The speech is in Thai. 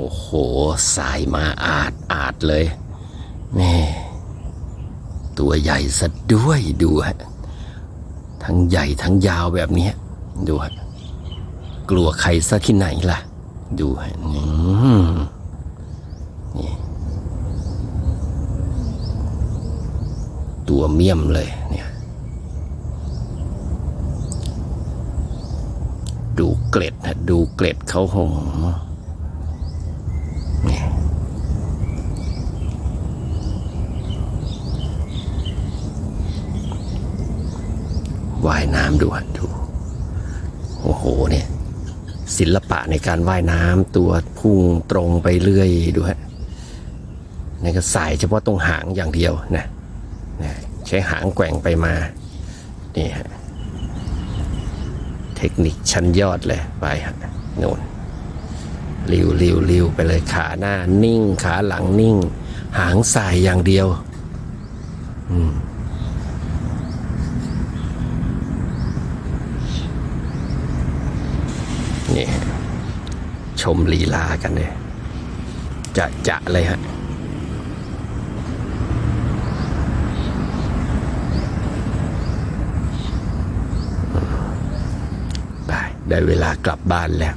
โอ้โห สายมาอาดอาดเลยแม่ตัวใหญ่ซะด้วยดูฮะ ทั้งใหญ่ทั้งยาวแบบนี้ดูฮะ กลัวใครซะที่ไหนล่ะ ดูฮะนี่ตัวเมี่ยมเลยเนี่ย ดูเกล็ดนะดูเกล็ดเขาหง ว่ายน้ำดูฮะดูโอ้โหเนี่ยศิลปะในการว่ายน้ำตัวพุ่งตรงไปเรื่อยดูฮะนี่ก็สายเฉพาะตรงหางอย่างเดียวนะนะใช้หางแกว่งไปมานี่ฮะเทคนิคชั้นยอดเลยไปฮะโน่น ริวริวริวไปเลยขาหน้านิ่ง ขาหลังนิ่ง หางสายอย่างเดียวนี่ ชมลีลากันเลยจะจะเลยฮะไปได้เวลากลับบ้านแล้ว